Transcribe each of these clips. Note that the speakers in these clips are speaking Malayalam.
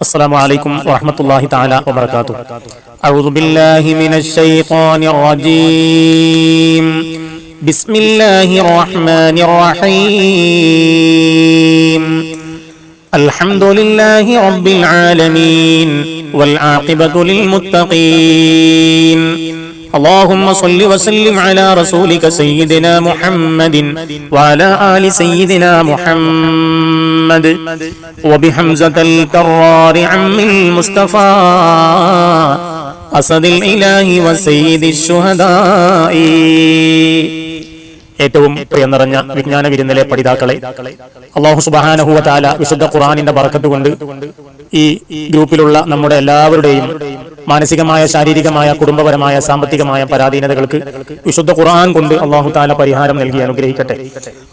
السلام عليكم ورحمة الله تعالى وبركاته أعوذ بالله من الشيطان الرجيم بسم الله الرحمن الرحيم الحمد لله رب العالمين والعاقبة للمتقين اللهم صل وسلم على رسولك سيدنا محمد وعلى آل سيدنا محمد وبحمزة الكرار عم المصطفى أسد الإله وسيد الشهداء ഏറ്റവും പ്രിയ നിറഞ്ഞ വിജ്ഞാന വിരുന്നിലെ പഠിതാക്കളെ അള്ളാഹു സുബാനഹുവ താല വിശുദ്ധ ഖുറാനിന്റെ ബറക്കത്ത് കൊണ്ട് ഈ ഗ്രൂപ്പിലുള്ള നമ്മുടെ എല്ലാവരുടെയും മാനസികമായ ശാരീരികമായ കുടുംബപരമായ സാമ്പത്തികമായ പരാധീനതകൾക്ക് വിശുദ്ധ ഖുർആൻ കൊണ്ട് അള്ളാഹു താല പരിഹാരം നൽകി അനുഗ്രഹിക്കട്ടെ.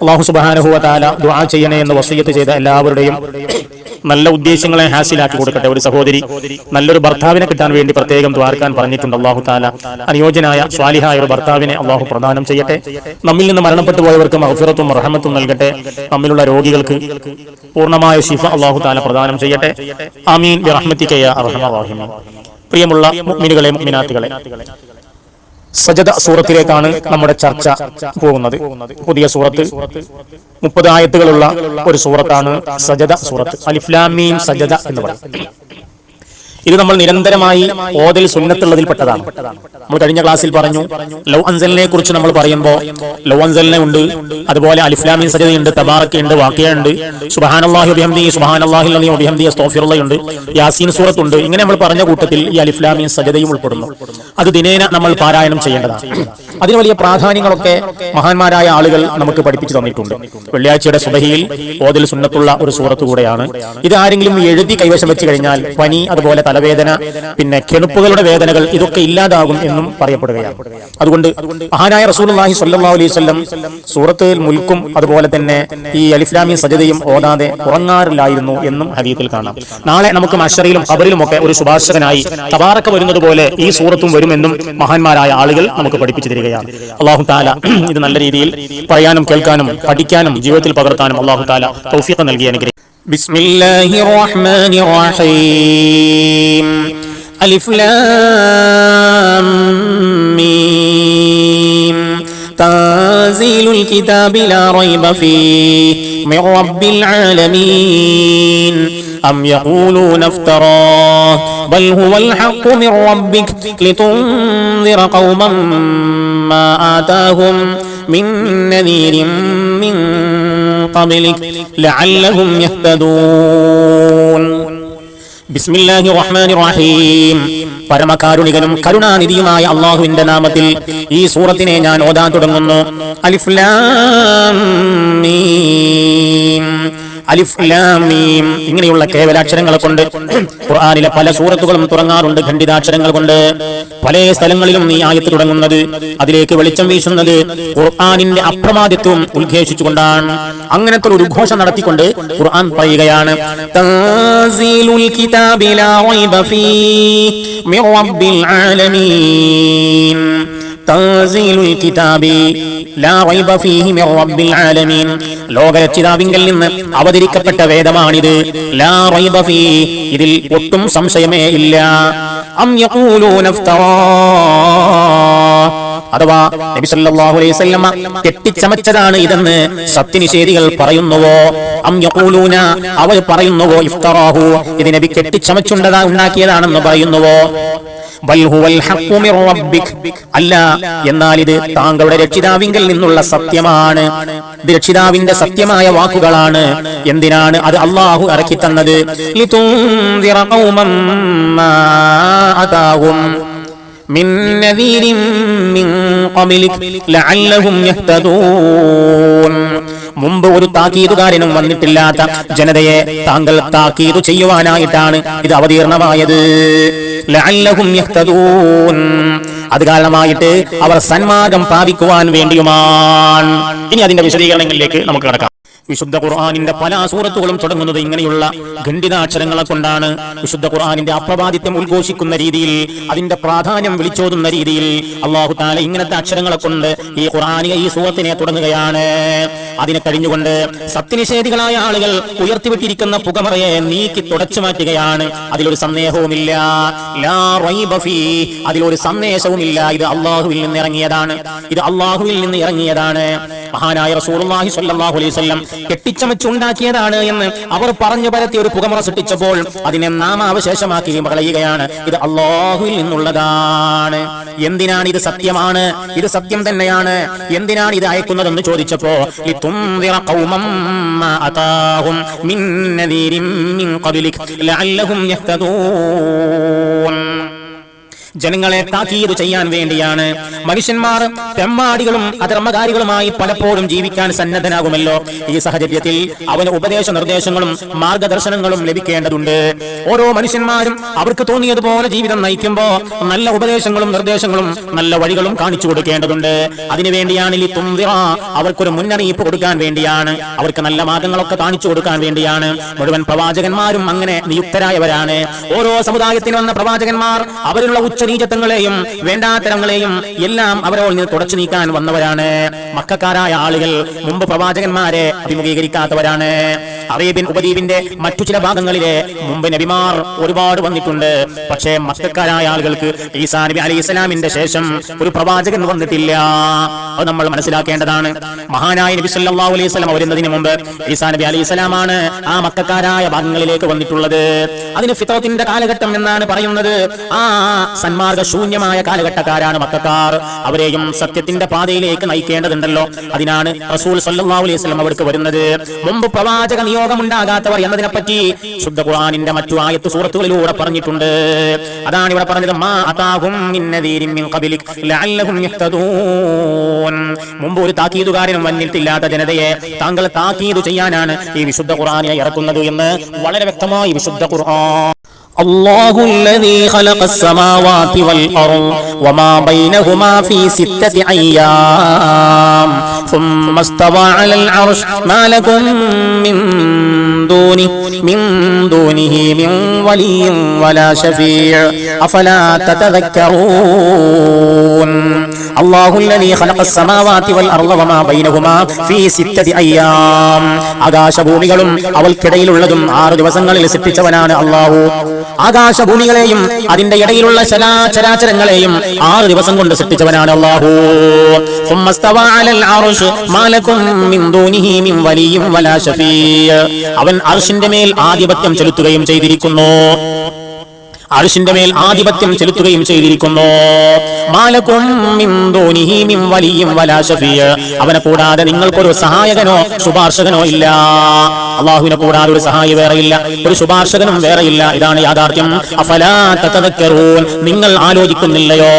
അള്ളാഹു സുബാനഹുവ താല ദുആ ചെയ്യണേ എന്ന് വസീയത്ത് ചെയ്ത എല്ലാവരുടെയും നല്ല ഉദ്ദേശങ്ങളെ ഹാസിലാക്കി കൊടുക്കട്ടെ ഒരു സഹോദരി. നല്ലൊരു ഭർത്താവിനെ കിട്ടാൻ വേണ്ടി പ്രത്യേകം ദ്വാർക്കാൻ പറഞ്ഞിട്ടുണ്ട് അള്ളാഹു താല. അനുയോജ്യനായ സ്വാലിഹായ ഒരു ഭർത്താവിനെ അള്ളാഹു പ്രദാനം ചെയ്യട്ടെ. നമ്മിൽ നിന്ന് മരണപ്പെട്ടു പോയവർക്ക് മഹഫിറത്തും റഹമത്തും നൽകട്ടെ. നമ്മിലുള്ള രോഗികൾക്ക് പൂർണമായ ശിഫ അള്ളാഹു താല പ്രദാനം ചെയ്യട്ടെ. അമീൻ ബിറഹ്മത്തിക്കയ അർഹമ പ്രിയമുള്ള മുഅ്മിനുകളെ മുഅ്മിനാത്തുകളെ സജദ സൂറത്തിലേക്കാണ് നമ്മുടെ ചർച്ച പോകുന്നത്. പുതിയ സൂറത്ത് മുപ്പത് ആയത്തുകളുള്ള ഒരു സൂറത്താണ് സജദ സൂറത്ത്. അലിഫ്ലാമീൻ സജദ എന്ന് പറയും ഇത് നമ്മൾ നിരന്തരമായി ഓതൽ സുന്നത്തുള്ളതിൽ പെട്ടതാണ് നമ്മൾ കഴിഞ്ഞ ക്ലാസ്സിൽ പറഞ്ഞു ലൗ അൻസലിനെ കുറിച്ച് നമ്മൾ പറയുമ്പോൾ ലൗ അൻസലിനെ ഉണ്ട് അതുപോലെ അലിഫ്ലാമിൻ സജതയുണ്ട് തബാറക്കുണ്ട് വാക്കിയുണ്ട് സുബഹാനല്ലാഹി അബിഹംദി സുബഹാനല്ലാഹി അലി സ്തോഫിറുള്ളയുണ്ട് യാസീൻ യാസീൻ സൂറത്തുണ്ട്. ഇങ്ങനെ നമ്മൾ പറഞ്ഞ കൂട്ടത്തിൽ ഈ അലിഫ്ലാമിൻ സജതയും ഉൾപ്പെടുന്നു. അത് ദിനേന നമ്മൾ പാരായണം ചെയ്യേണ്ടതാണ്. അതിന് വലിയ പ്രാധാന്യങ്ങളൊക്കെ മഹാന്മാരായ ആളുകൾ നമുക്ക് പഠിപ്പിച്ചു തന്നിട്ടുണ്ട്. വെള്ളിയാഴ്ചയുടെ സുബഹിയിൽ ഓതൽ സുന്നത്തുള്ള ഒരു സൂറത്ത് കൂടെയാണ്. ഇത് ആരെങ്കിലും എഴുതി കൈവശം വെച്ച് കഴിഞ്ഞാൽ പനി അതുപോലെ തലവേദന പിന്നെ കെണുപ്പുകളുടെ വേദനകൾ ഇതൊക്കെ ഇല്ലാതാകും എന്നും പറയപ്പെടുകയാണ്. അതുകൊണ്ട് മഹാനായ റസൂലുള്ളാഹി സ്വല്ലല്ലാഹു അലൈഹി സൂറത്തിൽ മുൽക്കും അതുപോലെ തന്നെ ഈ അലിഫ്ലാമി സജതയും ഓടാതെ ഉറങ്ങാറില്ലായിരുന്നു എന്നും ഹരീത്തിൽ കാണാം. നാളെ നമുക്ക് മഷറിയിലും ഖബറിലും ഒക്കെ ഒരു ശുഭാഷകനായി തബാറക്ക വരുന്നത് പോലെ ഈ സൂറത്തും വരുമെന്നും മഹാന്മാരായ ആളുകൾ നമുക്ക് പഠിപ്പിച്ചു തരികയാണ്. അള്ളാഹു താല ഇത് നല്ല രീതിയിൽ പറയാനും കേൾക്കാനും പഠിക്കാനും ജീവിതത്തിൽ പകർത്താനും അള്ളാഹു താല തൗഫീഖ് നൽകി അനുഗ്രഹിക്കും. بسم الله الرحمن الرحيم. ألف لام ميم. تنزيل الكتاب لا ريب فيه من رب العالمين. أم يقولون افتراه. بل هو الحق من ربك لتنذر قوما ما آتاهم من نذير من قبلك لعلهم يهتدون بسم الله الرحمن الرحيم പരമകാരുണികനും കരുണാനിധിയുമായ അള്ളാഹുവിന്റെ നാമത്തിൽ ഈ സൂറത്തിനെ ഞാൻ ഓതാൻ തുടങ്ങുന്നു അലിഫ്ലാം മീം അലിഫ് ലാം മീം. ഇങ്ങനെയുള്ള കേവലാക്ഷരങ്ങളെ കൊണ്ട് ഖുർആനിലെ പല സൂറത്തുകളും തുടങ്ങാറുണ്ട് ഖണ്ഡിതാക്ഷരങ്ങൾ കൊണ്ട്. പല സ്ഥലങ്ങളിലും ഈ ആയത്ത് തുടങ്ങുന്നത്. അതിലേക്ക് വെളിച്ചം വീശുന്നത് ഖുർആനിന്റെ അപ്രമാദിത്വം ഉദ്ഘോഷിച്ചുകൊണ്ടാണ്. അങ്ങനത്തെ ഒരു ഉദ്ഘോഷം നടത്തിക്കൊണ്ട് ഖുർആൻ പറയുകയാണ്. കിതാബി ഫീഹി മിർ റബ്ബിൽ ആലമീൻ. തൻസീലുൽ കിതാബി ലാ റൈബ ഫീഹി മിർ റബ്ബിൽ ആലമീൻ. ലോകരക്ഷിതാവിങ്കൽ നിന്ന് അവതരിക്കപ്പെട്ട വേദമാണിത്. ലാ റൈബ ഫീ ഇതിൽ ഒട്ടും സംശയമേ ഇല്ല. അം യഖൂലൂന ഇഫ്തറാ. അഥവാ നബി സല്ലല്ലാഹു അലൈഹി വസല്ലമ കെട്ടിച്ചമച്ചതാണ് ഇതെന്ന് സത്യനിഷേധികൾ പറയുന്നുവോ? അം യഖൂലൂന അവർ പറയുന്നുവോ ഇഫ്തറാഹു ഇത് നബി കെട്ടിച്ചമച്ചുണ്ടതാ ഉണ്ടാക്കിയതാണെന്ന് പറയുന്നുവോ? അല്ല എന്നാൽ ഇത് താങ്കളുടെ രക്ഷിതാവിങ്കിൽ നിന്നുള്ള സത്യമാണ്. ഇത് രക്ഷിതാവിന്റെ സത്യമായ വാക്കുകളാണ്. എന്തിനാണ് അത് അള്ളാഹു ഇറക്കി തന്നത്? من نذير من قبلك لعلهم يهتدون മുമ്പ് ഒരു താക്കീതുകാരനും വന്നിട്ടില്ലാത്ത ജനതയെ താങ്കൾ താക്കീതു ചെയ്യുവാനായിട്ടാണ് ഇത് അവതീർണമായത് ലഅല്ലഹും യഹ്തദൂൻ അത് കാരണമായിട്ട് അവർ സന്മാർഗം പ്രാപിക്കുവാൻ വേണ്ടിയുമാണ് ഇനി അതിന്റെ വിശദീകരണങ്ങളിലേക്ക് നമുക്ക് കടക്കാം വിശുദ്ധ ഖുർആാനിന്റെ പല സൂറത്തുകളും തുടങ്ങുന്നത് ഇങ്ങനെയുള്ള ഖണ്ഡിതാക്ഷരങ്ങളെ കൊണ്ടാണ്. വിശുദ്ധ ഖുർആാനിന്റെ അപ്രവാദിത്യം ഉദ്ഘോഷിക്കുന്ന രീതിയിൽ അതിന്റെ പ്രാധാന്യം വിളിച്ചോതുന്ന രീതിയിൽ അള്ളാഹു താല ഇങ്ങനത്തെ അക്ഷരങ്ങളെ കൊണ്ട് ഈ ഖുർആാനിക ഈ സൂറത്തിനെ തുടങ്ങുകയാണ്. അതിനെ കഴിഞ്ഞുകൊണ്ട് സത്യനിഷേധികളായ ആളുകൾ ഉയർത്തിവിട്ടിരിക്കുന്ന പുകമറയെ നീക്കി തുടച്ചു മാറ്റുകയാണ്. അതിലൊരു സന്ദേഹവുമില്ല. അതിലൊരു സന്ദേശവുമില്ല. ഇത് അള്ളാഹുവിൽ നിന്ന് ഇറങ്ങിയതാണ്. ഇത് അള്ളാഹുവിൽ നിന്ന് ഇറങ്ങിയതാണ്. മഹാനായ സ്വല്ലല്ലാഹു അലൈഹി വസല്ലം കെട്ടിച്ചമച്ചുണ്ടാക്കിയതാണ് എന്ന് അവർ പറഞ്ഞു പരത്തി ഒരു പുകമുറ സൃഷ്ടിച്ചപ്പോൾ അതിനെ നാമാവശേഷമാക്കി കളയുകയാണ് ഇത് അള്ളാഹുവിൽ നിന്നുള്ളതാണ്. എന്തിനാണ് ഇത് സത്യമാണ്? ഇത് സത്യം തന്നെയാണ്. എന്തിനാണ് ഇത് അയക്കുന്നതെന്ന് ചോദിച്ചപ്പോ മിൻ ജനങ്ങളെ താക്കീത് ചെയ്യാൻ വേണ്ടിയാണ്. മനുഷ്യന്മാർ തെമ്മാടികളും അധർമ്മകാരികളുമായി പലപ്പോഴും ജീവിക്കാൻ സന്നദ്ധനാകുമല്ലോ. ഈ സാഹചര്യത്തിൽ അവന് ഉപദേശ നിർദ്ദേശങ്ങളും മാർഗദർശനങ്ങളും ലഭിക്കേണ്ടതുണ്ട്. ഓരോ മനുഷ്യന്മാരും അവർക്ക് തോന്നിയതുപോലെ ജീവിതം നയിക്കുമ്പോൾ നല്ല ഉപദേശങ്ങളും നിർദ്ദേശങ്ങളും നല്ല വഴികളും കാണിച്ചു കൊടുക്കേണ്ടതുണ്ട്. അതിനുവേണ്ടിയാണ് ഈ തുമ്പിറ അവർക്കൊരു മുന്നറിയിപ്പ് കൊടുക്കാൻ വേണ്ടിയാണ്. അവർക്ക് നല്ല മാർഗങ്ങളൊക്കെ കാണിച്ചു കൊടുക്കാൻ വേണ്ടിയാണ്. മുഴുവൻ പ്രവാചകന്മാരും അങ്ങനെ നിയുക്തരായവരാണ്. ഓരോ സമുദായത്തിൽ വന്ന പ്രവാചകന്മാർ ഉച്ചനീചത്വങ്ങളെയും വേണ്ടാത്തരങ്ങളെയും എല്ലാം അവരോട് നിന്ന് തുടച്ചു നീക്കാൻ വന്നവരാണ്. മക്കാരായ ആളുകൾ മുമ്പ് പ്രവാചകന്മാരെ അഭിമുഖീകരിക്കാത്തവരാണ്. അറേബ്യൻ ഉപദ്വീപിന്റെ മറ്റു ചില ഭാഗങ്ങളിലെ മുമ്പ് നബിമാർ ഒരുപാട് വന്നിട്ടുണ്ട്. പക്ഷേ മക്കാരായ ആളുകൾക്ക് ഈസാ നബി അലി ഇസ്ലാമിന്റെ ശേഷം ഒരു പ്രവാചകൻ വന്നിട്ടില്ല. അത് നമ്മൾ മനസ്സിലാക്കേണ്ടതാണ്. മഹാനായ നബി സല്ലല്ലാഹു അലൈഹി വസല്ലം വരുന്നതിന് മുമ്പ് ഈസാ നബി അലി ഇസ്ലാമാണ് ആ മക്കാരായ ഭാഗങ്ങളിലേക്ക് വന്നിട്ടുള്ളത്. അതിന് ഫിത്രത്തിന്റെ കാലഘട്ടം എന്നാണ് പറയുന്നത്. ആ സന്മാർഗ ശൂന്യമായ കാലഘട്ടക്കാരാണ് മക്കാർ. അവരെയും സത്യത്തിന്റെ പാതയിലേക്ക് നയിക്കേണ്ടതുണ്ടല്ലോ. അതിനാണ് റസൂൽ സല്ലല്ലാഹു അലൈഹി അവർക്ക് വരുന്നത്. മുമ്പ് പ്രവാചക നിയോഗമുണ്ടാകാത്തവർ എന്നതിനെപ്പറ്റി ശുദ്ധ ഖുർആനിന്റെ മറ്റു ആയത്ത് സൂറത്തുകളിലൂടെ പറഞ്ഞിട്ടുണ്ട്. അതാണ് ഇവിടെ പറഞ്ഞത് മാ മുമ്പ് ഒരു താക്കീതുകാരനും വന്നിട്ടില്ലാത്ത ജനതയെ താങ്കൾ താക്കീത് ചെയ്യാനാണ് ഈ വിശുദ്ധ ഖുറാനെ ഇറക്കുന്നത് എന്ന് വളരെ വ്യക്തമായി വിശുദ്ധ ഖുർആൻ الله الذي خلق السماوات والأرض وما بينهما في ستة أيام ثم استوى على العرش ما لكم من دونه من دونه من ولي ولا شفيع أفلا تتذكرون വൽ ബൈനഹുമാ ഫീ സിത്തതി അയ്യാം. ആകാശഭൂമികളും അവൾക്കിടയിലുള്ളതും ആറ് ദിവസങ്ങളിൽ സൃഷ്ടിച്ചവനാണ് അള്ളാഹു ആകാശഭൂമികളെയും അതിന്റെ ഇടയിലുള്ള ചരാചരങ്ങളെയും ആറ് ദിവസം കൊണ്ട് സൃഷ്ടിച്ചവനാണ് അള്ളാഹു അവൻ അർഷിന്റെ മേൽ ആധിപത്യം ചെലുത്തുകയും ചെയ്തിരിക്കുന്നു. അർഷിന്റെ മേൽ ആധിപത്യം ചെലുത്തുകയും ചെയ്തിരിക്കുന്നു. വലിയും. അവനെ കൂടാതെ നിങ്ങൾക്കൊരു സഹായകനോ ശുപാർശകനോ ഇല്ല. അള്ളാഹുവിനെ കൂടാതെ ഒരു സഹായി വേറെയില്ല ഒരു ശുപാർശകനും വേറെയില്ല ഇതാണ് യാഥാർത്ഥ്യം. അഫലാ നിങ്ങൾ ആലോചിക്കുന്നില്ലയോ?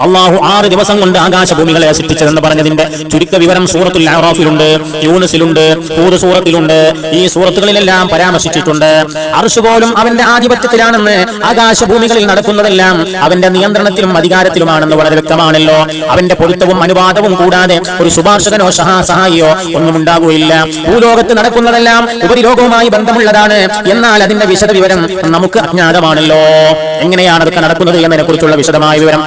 അള്ളാഹു ആറ് ദിവസം കൊണ്ട് ആകാശഭൂമികളെ സൃഷ്ടിച്ചതെന്ന് പറഞ്ഞതിന്റെ ചുരുക്ക വിവരം സൂറത്തുൽ ആറാഫിലുണ്ട് യൂനസിലുണ്ട് പൂത് സൂറത്തിലുണ്ട്. ഈ സൂറത്തുകളിലെല്ലാം പരാമർശിച്ചിട്ടുണ്ട്. അർഷ് പോലും അവന്റെ ആധിപത്യത്തിലാണെന്ന് ആകാശഭൂമികളിൽ നടക്കുന്നതെല്ലാം അവന്റെ നിയന്ത്രണത്തിലും അധികാരത്തിലുമാണെന്ന് വളരെ വ്യക്തമാണല്ലോ. അവന്റെ പൊരുത്തവും അനുവാദവും കൂടാതെ ഒരു ശുപാർശകനോ സഹാ സഹായിയോ ഒന്നും ഉണ്ടാകുകയില്ല. ഭൂലോകത്ത് നടക്കുന്നതെല്ലാം ഉപരിലോകവുമായി ബന്ധമുള്ളതാണ്. എന്നാൽ അതിന്റെ വിശദ വിവരം നമുക്ക് അജ്ഞാതമാണല്ലോ. എങ്ങനെയാണ് അതൊക്കെ നടക്കുന്നത് എന്നതിനെ കുറിച്ചുള്ള വിശദമായ വിവരം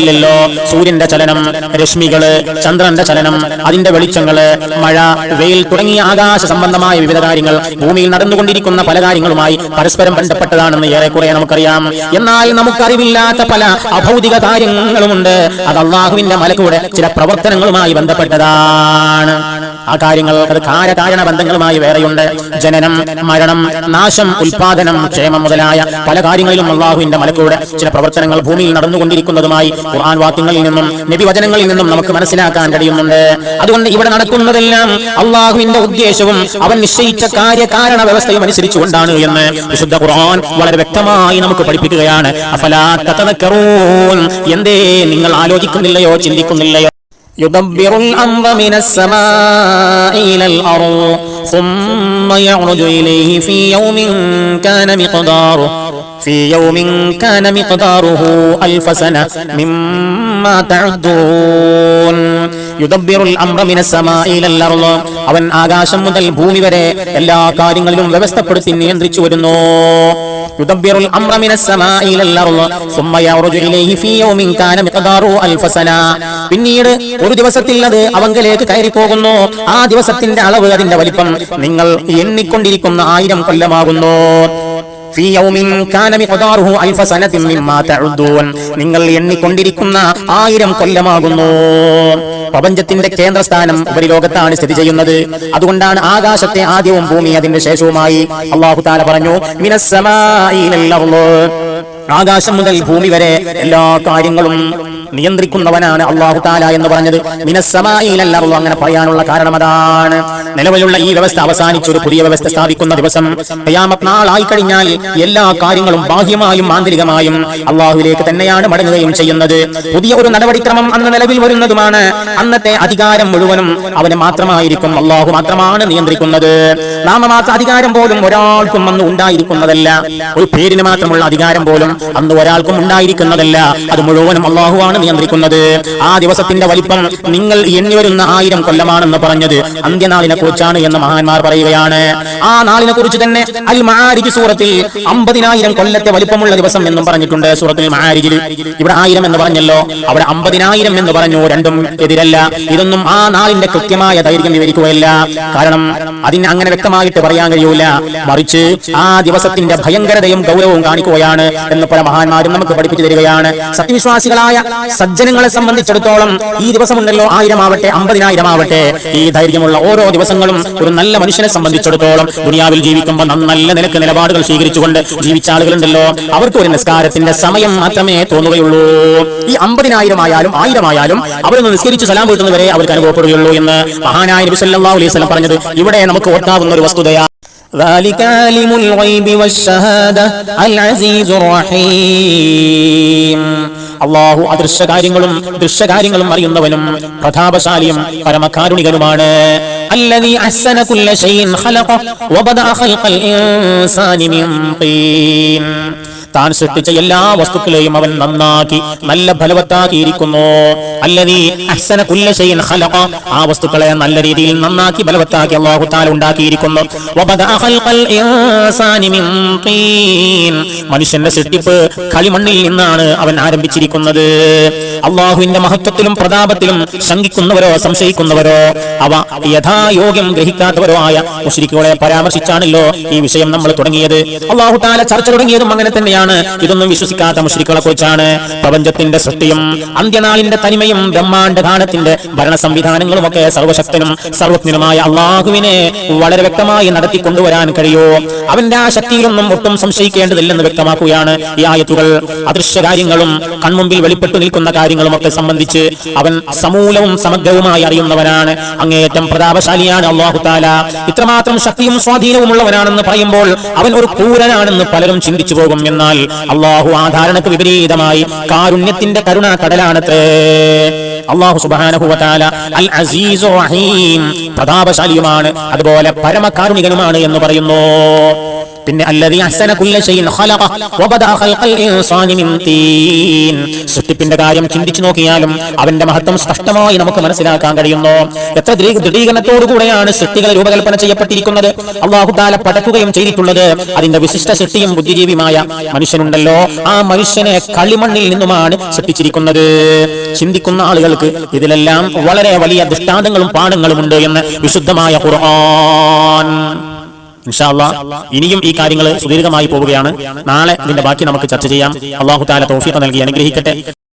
നമുക്കറിയില്ലല്ലോ സൂര്യന്റെ ചലനം രശ്മികൾ ചന്ദ്രന്റെ ചലനം അതിന്റെ വെളിച്ചങ്ങൾ മഴ വെയിൽ തുടങ്ങിയ ആകാശ സംബന്ധമായ വിവിധ കാര്യങ്ങൾ ഭൂമിയിൽ നടന്നുകൊണ്ടിരിക്കുന്ന പല കാര്യങ്ങളുമായി പരസ്പരം ബന്ധപ്പെട്ടതാണെന്ന് ഏറെക്കുറെ നമുക്കറിയാം. എന്നാൽ നമുക്കറിവില്ലാത്ത പല അഭൗതിക കാര്യങ്ങളുമുണ്ട്. അത് അള്ളാഹുവിന്റെ മലക്കൂടെ ചില പ്രവർത്തനങ്ങളുമായി ബന്ധപ്പെട്ടതാണ്. ആ കാര്യങ്ങൾ അത് കാര്യകാരണ ബന്ധങ്ങളുമായി വേറെയുണ്ട്. ജനനം മരണം നാശം ഉൽപാദനം ക്ഷേമം മുതലായ പല കാര്യങ്ങളിലും അള്ളാഹുവിന്റെ മലക്കൂടെ ചില പ്രവർത്തനങ്ങൾ ഭൂമിയിൽ നടന്നുകൊണ്ടിരിക്കുന്നതുമായി ഖുർആൻ വാക്യങ്ങളിൽ നിന്നും നബിവചനങ്ങളിൽ നിന്നും നമുക്ക് മനസ്സിലാക്കാൻ കഴിയുന്നുണ്ട്. അതുകൊണ്ട് ഇവിടെ നടക്കുന്നതെല്ലാം അള്ളാഹുവിന്റെ ഉദ്ദേശവും അവൻ നിശ്ചയിച്ച കാര്യകാരണ വ്യവസ്ഥയും അനുസരിച്ചുകൊണ്ടാണ് എന്ന് വിശുദ്ധ ഖുർആൻ വളരെ വ്യക്തമായി നമുക്ക് പഠിപ്പിക്കുകയാണ്. അഫലാ എന്തേ നിങ്ങൾ ആലോചിക്കുന്നില്ലയോ ചിന്തിക്കുന്നില്ലയോ? يدبر الأمر من السماء إلى الأرض ثم يعرج إليه في يوم كان مقداره في يوم كان مقداره ألف سنة مما تعدون. അവൻ ആകാശം മുതൽ ഭൂമി വരെ എല്ലാ കാര്യങ്ങളിലും വ്യവസ്ഥപ്പെടുത്തി നിയന്ത്രിച്ചു വരുന്നു. പിന്നീട് ഒരു ദിവസത്തിൽ അത് അവങ്കിലേക്ക് കയറി പോകുന്നു ആ ദിവസത്തിന്റെ അളവ് അതിന്റെ വലിപ്പം. നിങ്ങൾ എണ്ണിക്കൊണ്ടിരിക്കുന്ന ആയിരം കൊല്ലമാകുന്നു. നിങ്ങൾ എണ്ണിക്കൊണ്ടിരിക്കുന്ന ആയിരം കൊല്ലമാകുന്നു. പ്രപഞ്ചത്തിന്റെ കേന്ദ്രസ്ഥാനം ഉപരിലോകത്താണ് സ്ഥിതി ചെയ്യുന്നത്. അതുകൊണ്ടാണ് ആകാശത്തെ ആദ്യവും ഭൂമി അതിന്റെ ശേഷവുമായി അള്ളാഹു താല പറഞ്ഞു അർൾ. ആകാശം മുതൽ ഭൂമി വരെ എല്ലാ കാര്യങ്ങളും നിയന്ത്രിക്കുന്നവനാണ് അള്ളാഹു താല എന്ന് പറഞ്ഞത്. മിനസ്സമായിലല്ലറു അങ്ങനെ പറയാനുള്ള കാരണം അതാണ്. നിലവിലുള്ള ഈ വ്യവസ്ഥ അവസാനിച്ച് ഒരു പുതിയ വ്യവസ്ഥ സ്ഥാപിക്കുന്ന ദിവസം നാളായി കഴിഞ്ഞാൽ എല്ലാ കാര്യങ്ങളും ബാഹ്യമായും ആന്തരികമായും അള്ളാഹുവിലേക്ക് തന്നെയാണ് മടങ്ങുകയും ചെയ്യുന്നത്. പുതിയ ഒരു നടപടിക്രമം അന്ന് നിലവിൽ വരുന്നതുമാണ്. അന്നത്തെ അധികാരം മുഴുവനും അവന് മാത്രമായിരിക്കും. അള്ളാഹു മാത്രമാണ് നിയന്ത്രിക്കുന്നത്. നാമമാത്ര അധികാരം പോലും ഒരാൾക്കും അന്ന് ഉണ്ടായിരിക്കുന്നതല്ല. ഒരു പേരിന് മാത്രമുള്ള അധികാരം പോലും അന്ന് ഒരാൾക്കും ഉണ്ടായിരിക്കുന്നതല്ല. അത് മുഴുവനും അള്ളാഹുവാണ് നിയന്ത്രിക്കുന്നത്. ആ ദിവസത്തിന്റെ വലിപ്പം നിങ്ങൾ എണ്ണി വരുന്ന ആയിരം കൊല്ലമാണെന്ന് പറഞ്ഞത് അന്ത്യനാളിനെ കുറിച്ചാണ് എന്ന് മഹാന്മാർ പറയുകയാണ്. ആ നാളിനെ കുറിച്ച് തന്നെ അൽ മഹാരിജ് സൂറത്തിൽ അമ്പതിനായിരം കൊല്ലത്തെ വലിപ്പമുള്ള ദിവസം എന്നും പറഞ്ഞിട്ടുണ്ട്. സൂറത്തിൽ മഹാരിജിൽ ഇവിടെ ആയിരം എന്ന് പറഞ്ഞല്ലോ. അവിടെ അമ്പതിനായിരം എന്ന് പറഞ്ഞു. രണ്ടും എതിരല്ല. ഇതൊന്നും ആ നാളിന്റെ കൃത്യമായ ദൈർഘ്യം വിവരിക്കുകയല്ല. കാരണം അതിന് അങ്ങനെ വ്യക്തമായിട്ട് പറയാൻ കഴിയൂല. മറിച്ച് ആ ദിവസത്തിന്റെ ഭയങ്കരതയും ഗൗരവവും കാണിക്കുകയാണ് എന്ന് പല മഹാന്മാരും നമുക്ക് പഠിപ്പിച്ചു തരികയാണ്. സത്യവിശ്വാസികളായ സജ്ജനങ്ങളെ സംബന്ധിച്ചിടത്തോളം ഈ ദിവസമുണ്ടല്ലോ ആയിരം ആവട്ടെ അമ്പതിനായിരം ആവട്ടെ ഈ ധൈര്യമുള്ള ഓരോ ദിവസങ്ങളും ഒരു നല്ല മനുഷ്യനെ സംബന്ധിച്ചിടത്തോളം ദുനിയാവിൽ ജീവിക്കുമ്പോൾ നല്ല നിലയ്ക്ക് നിലപാടുകൾ സ്വീകരിച്ചുകൊണ്ട് ജീവിച്ച ആളുകളുണ്ടല്ലോ അവർക്ക് ഒരു നിസ്കാരത്തിന്റെ സമയം മാത്രമേ തോന്നുകയുള്ളൂ. ഈ അമ്പതിനായിരം ആയാലും ആയിരം ആയാലും അവരൊന്ന് നിസ്കരിച്ച് സലാം വീട്ടുന്നവരെ അവർക്ക് അനുഭവപ്പെടുകയുള്ളൂ എന്ന് മഹാനായ നബി സല്ലല്ലാഹു അലൈഹി സ്വലം പറഞ്ഞത്. ഇവിടെ നമുക്ക് ഓർക്കാവുന്ന ഒരു വസ്തുതയാണ് ذلك عالم الغيب والشهادة العزيز الرحيم അള്ളാഹു അദൃശ്യ കാര്യങ്ങളും ദൃശ്യകാര്യങ്ങളും അറിയുന്നവനും പ്രതാപശാലിയും പരമകാരുണികനുമാണ് الذي أحسن كل شيء خلقه وبدأ خلق الإنسان من طين താൻ സൃഷ്ടിച്ച എല്ലാ വസ്തുക്കളെയും അവൻ നന്നാക്കി നല്ല ഫലവത്താക്കിയിരിക്കുന്നു. അല്ലതീ അഹ്സന ഖലഖ. ആ വസ്തുക്കളെ നല്ല രീതിയിൽ നന്നാക്കി ബലവത്താക്കി അല്ലാഹു തആല ഉണ്ടാക്കിയിരിക്കുന്നു. മിൻ തീൻ. മനുഷ്യന്റെ സൃഷ്ടിപ്പ് കളിമണ്ണിൽ നിന്നാണ് അവൻ ആരംഭിച്ചിരിക്കുന്നത്. അള്ളാഹുവിന്റെ മഹത്വത്തിലും പ്രതാപത്തിലും ശങ്കിക്കുന്നവരോ സംശയിക്കുന്നവരോ അവ യഥായോഗ്യം ഗ്രഹിക്കാത്തവരോ ആയ മുശ്രിക്കുകളെ പരാമർശിച്ചാണല്ലോ ഈ വിഷയം നമ്മൾ തുടങ്ങിയത്. അള്ളാഹു താല ചർച്ച തുടങ്ങിയതും അങ്ങനെ തന്നെയാണ്. ഇതൊന്നും വിശ്വസിക്കാത്ത മുഷ്രിക്കുകളെ കുറിച്ചാണ് പ്രപഞ്ചത്തിന്റെ സൃഷ്ടിയും അന്ത്യനാളിന്റെ തനിമയും ബ്രഹ്മാണ്ഡഗാനത്തിന്റെ ഭരണ സംവിധാനങ്ങളും ഒക്കെ സർവശക്തനും സർവജ്ഞനുമായ അള്ളാഹുവിനെ വളരെ വ്യക്തമായി നടത്തിക്കൊണ്ടുവരാൻ കഴിയോ? അവന്റെ ആ ശക്തിയിലൊന്നും ഒട്ടും സംശയിക്കേണ്ടതില്ലെന്ന് വ്യക്തമാക്കുകയാണ് ഈ ആയത്തുകൾ. അദൃശ്യ കാര്യങ്ങളും കൺമുമ്പിൽ വെളിപ്പെട്ടു നിൽക്കുന്ന കാര്യങ്ങളും ഒക്കെ സംബന്ധിച്ച് അവൻ സമൂലവും സമഗ്രവുമായി അറിയുന്നവനാണ്. അങ്ങേയറ്റം പ്രതാപശാലിയാണ് അള്ളാഹു താല. ഇത്രമാത്രം ശക്തിയും സ്വാധീനവും ഉള്ളവനാണെന്ന് പറയുമ്പോൾ അവൻ ഒരു ക്രൂരനാണെന്ന് പലരും ചിന്തിച്ചു പോകും എന്നാൽ അള്ളാഹു ആ ധാരണക്ക് വിപരീതമായി കാരുണ്യത്തിന്റെ കരുണ കടലാണത്രേ അള്ളാഹു സുബാനഹുവല അൽ അസീസു റഹീം പ്രതാപശാലിയുമാണ് അതുപോലെ പരമകാരുണികനുമാണ് എന്ന് പറയുന്നു. പിന്നെ അല്ലതി അസന കുല്ല ഷൈഇൻ ഖലഖ വബദഅ ഖൽഖൽ ഇൻസാനി മിൻ തീൻ. സൃഷ്ടിപ്പിന്റെ കാര്യം ചിന്തിച്ചു നോക്കിയാലും അവന്റെ മഹത്വം സ്പഷ്ടമായി നമുക്ക് മനസ്സിലാക്കാൻ കഴിയുന്നു. എത്ര ദൃഢ- ദൃഢീകരണത്തോടുകൂടെയാണ് സൃഷ്ടികൾ രൂപകൽപ്പന ചെയ്യപ്പെട്ടിരിക്കുന്നത്. അള്ളാഹുദാല പടക്കുകയും ചെയ്തിട്ടുള്ളത് അതിന്റെ വിശിഷ്ട സൃഷ്ടിയും ബുദ്ധിജീവിയുമായ മനുഷ്യനുണ്ടല്ലോ. ആ മനുഷ്യനെ കളിമണ്ണിൽ നിന്നുമാണ് സൃഷ്ടിച്ചിരിക്കുന്നത്. ചിന്തിക്കുന്ന ആളുകൾക്ക് ഇതിലെല്ലാം വളരെ വലിയ ദൃഷ്ടാന്തങ്ങളും പാഠങ്ങളും ഉണ്ട് എന്ന് വിശുദ്ധമായ ഖുർആൻ. ഇനിയും ഈ കാര്യങ്ങൾ സുദീർഘമായി പോവുകയാണ്. നാളെ ഇതിന്റെ ബാക്കി നമുക്ക് ചർച്ച ചെയ്യാം. അള്ളാഹു താല തോഫീഖ് നൽകി അനുഗ്രഹിക്കട്ടെ.